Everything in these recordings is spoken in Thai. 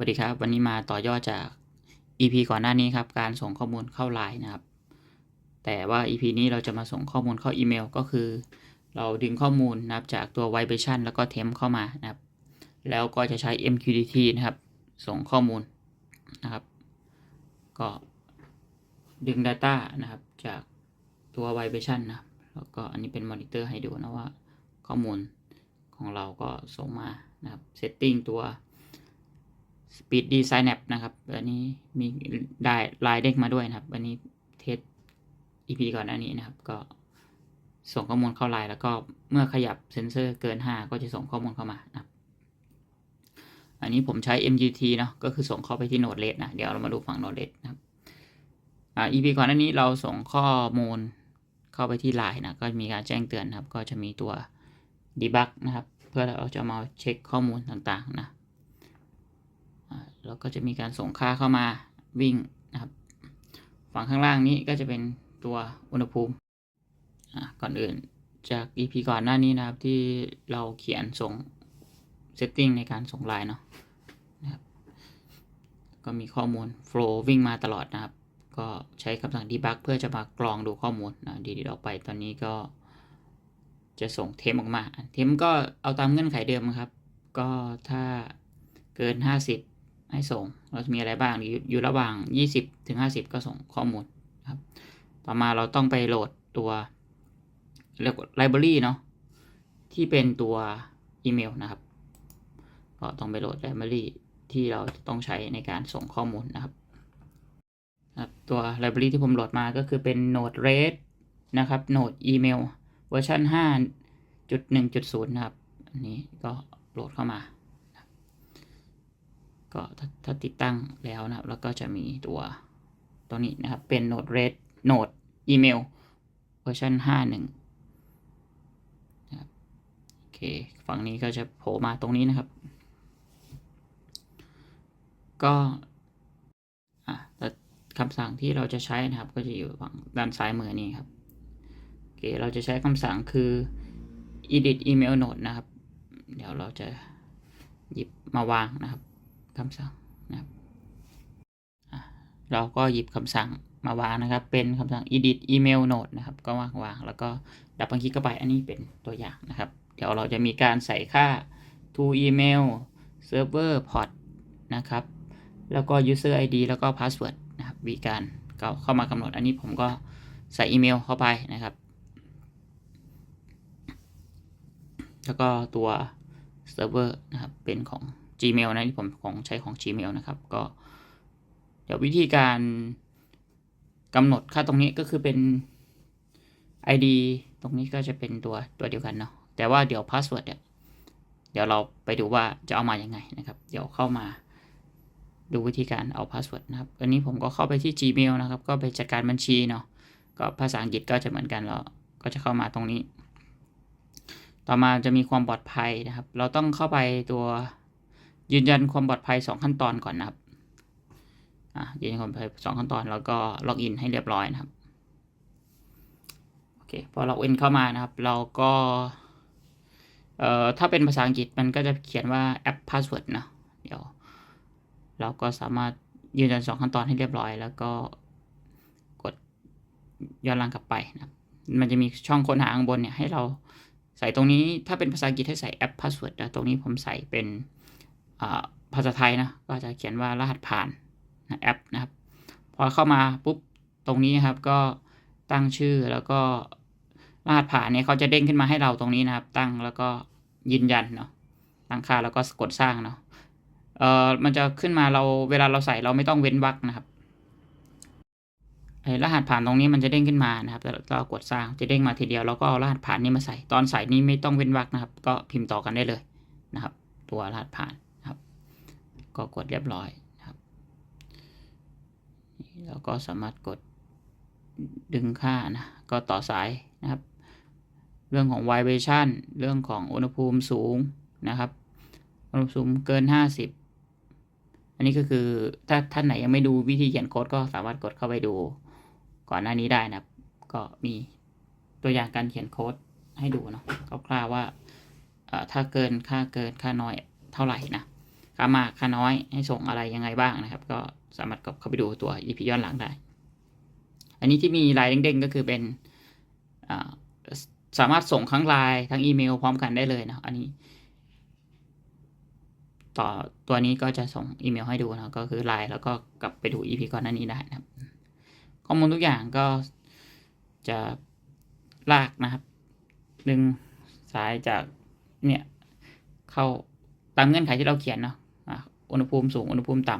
สวัสดีครับ วันนี้มาต่อยอดจาก EP ก่อนหน้านี้ครับ การส่งข้อมูลเข้าไลน์นะครับ แต่ว่า EP นี้เราจะมาส่งข้อมูลเข้าอีเมล ก็คือ เราดึงข้อมูลนะครับจากตัว Vibration แล้วก็ Temp เข้ามานะครับ แล้วก็จะใช้ MQTT นะครับ ส่งข้อมูลนะครับ ก็ดึง Data นะครับ จากตัว Vibration นะครับแล้วก็อันนี้เป็นมอนิเตอร์ให้ดูนะว่าข้อมูลของเราก็ส่งมานะครับ Setting ตัว Speed Design App นะครับ อันนี้มีได้ลายเด้งมาด้วยนะครับ อันนี้เทส EP ก่อนหน้านี้นะครับ ก็ส่งข้อมูลเข้าไลน์แล้วก็เมื่อขยับเซนเซอร์เกิน 5 ก็จะส่งข้อมูลเข้ามานะครับ อันนี้ผมใช้ MGT เนาะ ก็คือส่งเข้าไปที่ Node-RED นะ เดี๋ยวเรามาดูฝั่ง Node-RED นะครับ อ่า EP ก่อนหน้านี้เราส่งข้อมูลเข้าไปที่ไลน์นะ ก็มีการแจ้งเตือนนะครับ ก็จะมีตัว debug นะครับ เพื่อเราจะมาเช็คข้อมูลต่างๆนะ แล้วก็จะมีการส่งค่าเข้ามาวิ่งนะครับ ฝั่งข้างล่างนี้ก็จะเป็นตัวอุณหภูมิก่อนอื่นจาก EP ก่อนหน้านี้นะครับที่เราเขียนส่ง setting ในการส่งไลน์เนาะนะครับก็มีข้อมูล flow วิ่งมาตลอดนะครับ ก็ใช้คำสั่ง debug เพื่อจะมากรองดูข้อมูลนะดีๆออกไปตอนนี้ก็จะส่งเทมออกมา เทมก็เอาตามเงื่อนไขเดิมครับ ก็ถ้าเกิน 50 ให้ส่ง เราจะมีอะไรบ้างอยู่อยู่ระหว่าง 20ถึง50 ก็ส่งข้อมูลครับต่อมาเราต้องไปโหลดตัวไลบรารีเนาะที่เป็นตัวอีเมลนะครับ ก็ต้องไปโหลดไลบรารีที่เราต้องใช้ในการส่งข้อมูลนะครับตัวไลบรารีที่ผมโหลดมาก็คือเป็น Node-RED นะครับ Node Email เวอร์ชัน5.1.0 นะครับ อันนี้ก็โหลดเข้ามา ก็ถ้าถ้าติดตั้งแล้วนะครับ แล้วก็จะมีตัวตัวนี้นะครับ เป็น Node Red Node Email เวอร์ชัน5.1นะครับโอเค ฝั่งนี้ก็จะโผล่มาตรงนี้นะครับ ก็คำสั่งที่เราจะใช้นะครับ ก็จะอยู่ฝั่งด้านซ้ายมือนี้ครับโอเคเราจะใช้คำสั่งคือ edit email node นะครับ เดี๋ยวเราจะหยิบมาวางนะครับ คำสั่งนะครับเราก็หยิบคำสั่งมาวางนะครับ เป็นคำสั่ง edit email node นะครับ ก็วางวางแล้วก็ดับบังคีเข้าไป อันนี้เป็นตัวอย่างนะครับ เดี๋ยวเราจะมีการใส่ค่า to email server port นะครับ แล้วก็ user id แล้วก็ password นะครับวิการเข้ามากำหนด อันนี้ผมก็ใส่อีเมลเข้าไปนะครับ แล้วก็ตัวเซิร์ฟเวอร์นะครับ เป็นของ Gmail นะที่ผมของใช้ของ Gmail นะครับ ก็เดี๋ยววิธีการกำหนดค่าตรงนี้ก็คือเป็น ID ตรงนี้ก็จะเป็นตัวตัวเดียวกันเนาะแต่ว่าเดี๋ยวพาสเวิร์ดเนี่ยเดี๋ยวเราไปดูว่าจะเอามาอยังไงนะครับ เดี๋ยวเข้ามาดูวิธีการเอาพาสเวิร์ดนะครับ อันนี้ผมก็เข้าไปที่ Gmail นะครับ ก็ไปจัดการบัญชีเนาะก็ภาษาอังกฤษก็จะเหมือนกันเราก็จะเข้ามาตรงนี้ ต่อมาจะมีความปลอดภัยนะครับ เราต้องเข้าไปตัว ยืนยันความปลอดภัย 2 ขั้นตอนก่อนนะครับยืนยันความปลอดภัย 2 ขั้นตอนแล้วก็ล็อกอินให้เรียบร้อยนะครับโอเคพอล็อกอินเข้ามานะครับ เราก็เอ่อถ้าเป็นภาษาอังกฤษมันก็จะเขียนว่าแอปพาสเวิร์ดนะเดี๋ยว เราก็สามารถยืนยัน 2 ขั้นตอนให้เรียบร้อย แล้วก็กดย้อนหลังกลับไปนะมันจะมีช่องค้นหาข้างบนเนี่ยให้เราใส่ตรงนี้ถ้าเป็นภาษาอังกฤษให้ใส่แอปพาสเวิร์ดนะตรงนี้ผมใส่เป็น ภาษาไทยนะก็จะเขียนว่ารหัสผ่านนะแอปนะครับ พอเข้ามาปุ๊บตรงนี้ครับก็ตั้งชื่อแล้วก็รหัสผ่านเนี่ยเขาจะเด้งขึ้นมาให้เราตรงนี้นะครับ ตั้งแล้วก็ยืนยันเนาะตั้งค่าแล้วก็กดสร้างเนาะเอ่อมันจะขึ้นมาเราเวลาเราใส่เราไม่ต้องเว้นวรรคนะครับไอ้รหัสผ่านตรงนี้มันจะเด้งขึ้นมานะครับเรากดสร้างจะเด้งมาทีเดียวแล้วก็เอารหัสผ่านนี้มาใส่ตอนใส่นี้ไม่ต้องเว้นวรรคนะครับ ก็พิมพ์ต่อกันได้เลยนะครับ ตัวรหัสผ่าน ก็กดเรียบร้อยนะครับแล้วก็สามารถกดดึงค่านะ ก็ต่อสายนะครับ เรื่องของ vibration เรื่องของอุณหภูมิสูงนะครับอุณหภูมิเกิน 50 อันนี้ก็คือถ้าท่านไหนยังไม่ดูวิธีเขียนโค้ดก็สามารถกดเข้าไปดู ก่อนหน้านี้ได้นะครับ ก็มีตัวอย่างการเขียนโค้ดให้ดูเนาะคร่าวๆว่าถ้าเกินค่าเกินค่าน้อยเท่าไหร่นะ ค่ามากค่าน้อยให้ส่งอะไรยังไงบ้างนะครับ ก็สามารถกเข้าไปดูตัว EP ย้อนหลังได้ อันนี้ที่มีลายเด้งๆก็คือเป็นสามารถส่งทั้งไลน์ทั้งอีเมลพร้อมกันได้เลยนะอันนี้ ต่อตัวนี้ก็จะส่งอีเมลให้ดูนะก็คือไลน์แล้วก็กลับไปดู EP ก่อนหน้านี้ได้นะครับ ข้อมูลทุกอย่างก็จะลากนะครับดึงสายจากเนี่ยเข้าตามเงื่อนไขที่เราเขียนเนาะ อุณหภูมิสูงอุณหภูมิต่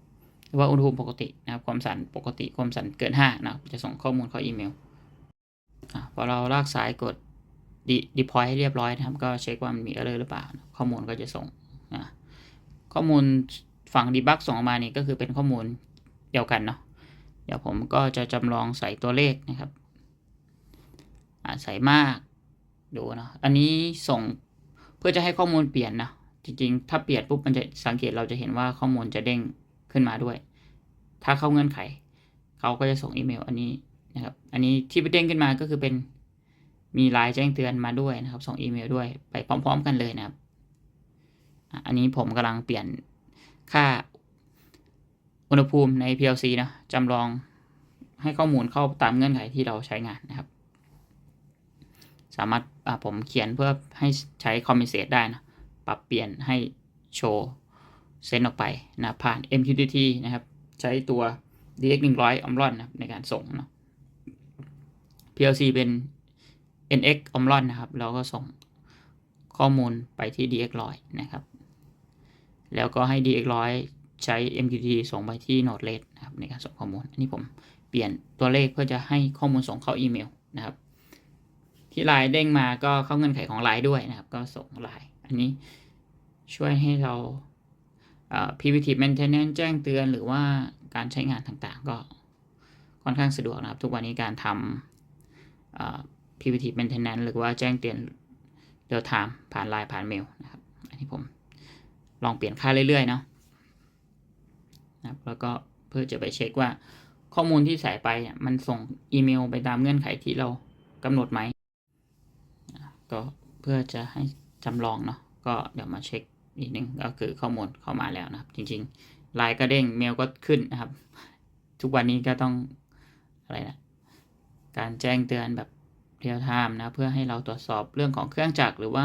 ำหรือว่าอุณหภูมิปกตินะครับความสั่นปกติความสั่นเกินห้านะครับจะส่งข้อมูลเข้าอีเมลอพอเราลากสายกดดีดีพอยให้เรียบร้อยนะครับ ก็เช็คว่ามันมีอะไรหรือเปล่า ข้อมูลก็จะส่งอะข้อมูลฝั่งดีบักส่งออกมานี่ก็คือเป็นข้อมูลเดียวกันเนาะเดี๋ยวผมก็จะจำลองใส่ตัวเลขนะครับใส่มากดูเนาะอันนี้ส่งเพื่อจะให้ข้อมูลเปลี่ยนนะ จริงๆ ถ้าเปลี่ยนปุ๊บมันจะสังเกตเราจะเห็นว่าข้อมูลจะเด้งขึ้นมาด้วย ถ้าเข้าเงื่อนไข เขาก็จะส่งอีเมลอันนี้นะครับ อันนี้ที่เด้งขึ้นมาก็คือเป็นมีไลน์แจ้งเตือนมาด้วยนะครับ ส่งอีเมลด้วยไปพร้อม ๆ กันเลยนะครับ อันนี้ผมกำลังเปลี่ยนค่าอุณหภูมิใน PLC นะจำลองให้ข้อมูลเข้าตามเงื่อนไขที่เราใช้งานนะครับ สามารถผมเขียนเพื่อให้ใช้คอมมิเ t ตได้นะ ปรับเปลี่ยนให้โชว์เซนออกไปนะผ่าน MQTT นะครับ ใช้ตัว DX 100 Omron นะครับในการส่งเนาะ PLC เป็น NX Omron นะครับ เราก็ส่งข้อมูลไปที่ DX 100 นะครับ แล้วก็ให้ DX 100 ใช้ MQTT ส่งไปที่ Node-RED นะครับในการส่งข้อมูล อันนี้ผมเปลี่ยนตัวเลขเพื่อจะให้ข้อมูลส่งเข้าอีเมลนะครับ ที่ไลน์เด้งมาก็เข้าเงื่อนไขของไลน์ด้วยนะครับ ก็ส่งไลน์ อันนี้ช่วยให้เรา preventive maintenance แจ้งเตือนหรือว่าการใช้งานต่างๆ ก็ค่อนข้างสะดวกนะครับ ทุกวันนี้การทำ preventive maintenance หรือว่าแจ้งเตือน real time ผ่านไลน์ผ่านเมลนะครับ อันนี้ผมลองเปลี่ยนค่าเรื่อยๆเนาะนะครับแล้วก็เพื่อจะไปเช็คว่าข้อมูลที่ใส่ไปมันส่งอีเมลไปตามเงื่อนไขที่เรากำหนดไหมก็เพื่อจะให้ จำลองเนาะก็เดี๋ยวมาเช็คอีกนึงก็คือข้อมูลเข้ามาแล้วนะครับ จริงๆไลน์ก็เด้งเมลก็ขึ้นนะครับ ทุกวันนี้ก็ต้องอะไรนะการแจ้งเตือนแบบเรียลไทม์นะเพื่อให้เราตรวจสอบเรื่องของเครื่องจักรหรือว่า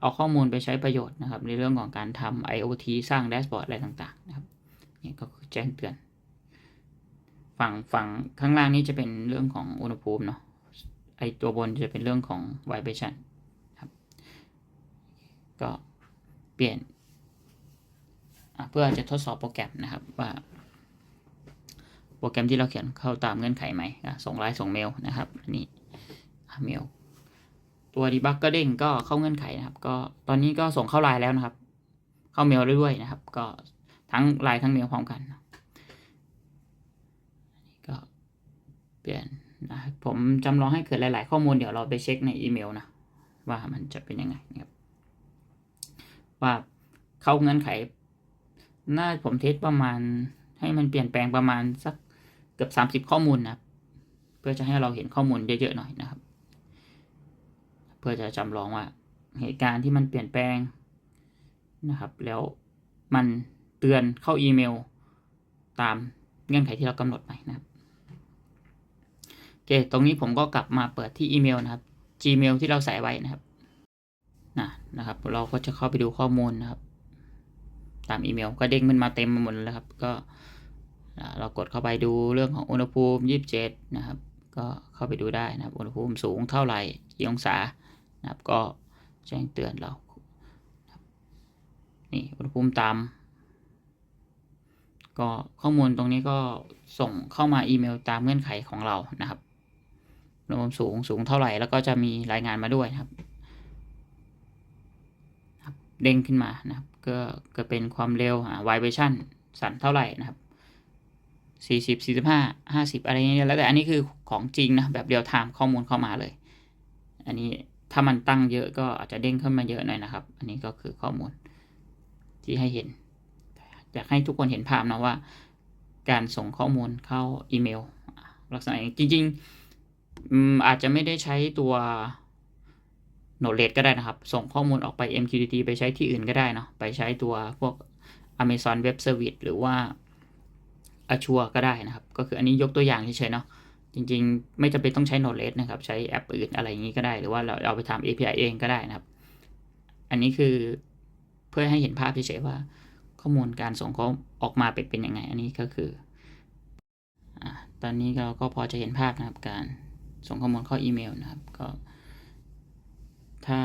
เอาข้อมูลไปใช้ประโยชน์นะครับ ในเรื่องของการทำ IoT สร้างแดชบอร์ดอะไรต่างๆนะครับนี่ก็คือแจ้งเตือน ฝั่งฝั่งข้างล่างนี้จะเป็นเรื่องของอุณหภูมิเนาะไอตัวบนจะเป็นเรื่องของ vibration ก็เปลี่ยนเพื่อจะทดสอบโปรแกรมนะครับว่า โปรแกรมที่เราเขียนเข้าตามเงื่อนไขไหมส่งไลน์ส่งเมลนะครับอันนี้เมลตัวดีบักก็เด้งก็เข้าเงื่อนไขนะครับ ก็ตอนนี้ก็ส่งเข้าไลน์แล้วนะครับ เข้าเมลด้ด้วยนะครับ ก็ทั้งไลน์ทั้งเมลพร้อมกันก็เปลี่ยนนะผมจำลองให้เกิดหลาย ๆ ข้อมูลเดี๋ยวเราไปเช็คในอีเมลนะว่ามันจะเป็นยังไงนะครับ ว่าเข้าเงื่อนไข น่าผมเทสประมาณ ให้มันเปลี่ยนแปลงประมาณสักเกือบสามสิบข้อมูลนะครับเพื่อจะให้เราเห็นข้อมูลเยอะๆหน่อยนะครับ เพื่อจะจำลองว่าเหตุการณ์ที่มันเปลี่ยนแปลงนะครับ แล้วมันเตือนเข้าอีเมล ตามเงื่อนไขที่เรากำหนดไปนะครับโอเค ตรงนี้ผมก็กลับมาเปิดที่อีเมลนะครับ Gmail ที่เราใส่ไว้นะครับ นะครับ เราก็จะเข้าไปดูข้อมูลนะครับ ตามอีเมลก็เด้งมันมาเต็มหมดแล้วครับ ก็เรากดเข้าไปดูเรื่องของอุณหภูมิ 27 นะครับ ก็เข้าไปดูได้นะครับ อุณหภูมิสูงเท่าไหร่กี่องศานะครับ ก็แจ้งเตือนเรา นี่อุณหภูมิต่ำก็ข้อมูลตรงนี้ก็ส่งเข้ามาอีเมลตามเงื่อนไขของเรานะครับอุณหภูมิสูงสูงเท่าไหร่แล้วก็จะมีรายงานมาด้วยนะครับ เด้งขึ้นมานะครับ ก็ก็เป็นความเร็วอ่า vibration สั่นเท่าไหร่นะครับสี่สิบสี่สิบห้าห้าสิบอะไรเงี้ยแล้วแต่อันนี้คือของจริงนะแบบเดียวไทม์ข้อมูลเข้ามาเลย อันนี้ถ้ามันตั้งเยอะก็อาจจะเด้งขึ้นมาเยอะหน่อยนะครับ อันนี้ก็คือข้อมูลที่ให้เห็นอยากให้ทุกคนเห็นภาพนะว่า การส่งข้อมูลเข้าอีเมล ลักษณะจริงๆอาจจะไม่ได้ใช้ตัว โนเลดก็ได้นะครับ ส่งข้อมูลออกไป MQTT ไปใช้ที่อื่นก็ได้เนาะ ไปใช้ตัวพวก Amazon Web Service หรือว่า Azure ก็ได้นะครับ ก็คืออันนี้ยกตัวอย่างเฉยๆเนาะ จริงๆ ไม่จำเป็นต้องใช้ Knowledge นะครับ ใช้แอปอื่นอะไรอย่างนี้ก็ได้ หรือว่าเราเอาไปทำ API เองก็ได้นะครับ อันนี้คือเพื่อให้เห็นภาพเฉยๆว่า ข้อมูลการส่งเขาออกมาเป็นเป็นยังไง อันนี้ก็คืออตอนนี้เราก็พอจะเห็นภาพนะครับการส่งข้อมูลเข้าอีเมลนะครับ ก็ ถ้า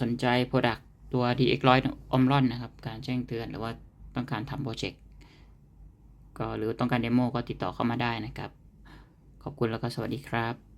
สนใจ Product ตัว DX100 Omron นะครับ การแจ้งเตือนหรือว่าต้องการทำโปรเจกต์ก็หรือต้องการเดโมก็ติดต่อเข้ามาได้นะครับ ขอบคุณแล้วก็สวัสดีครับ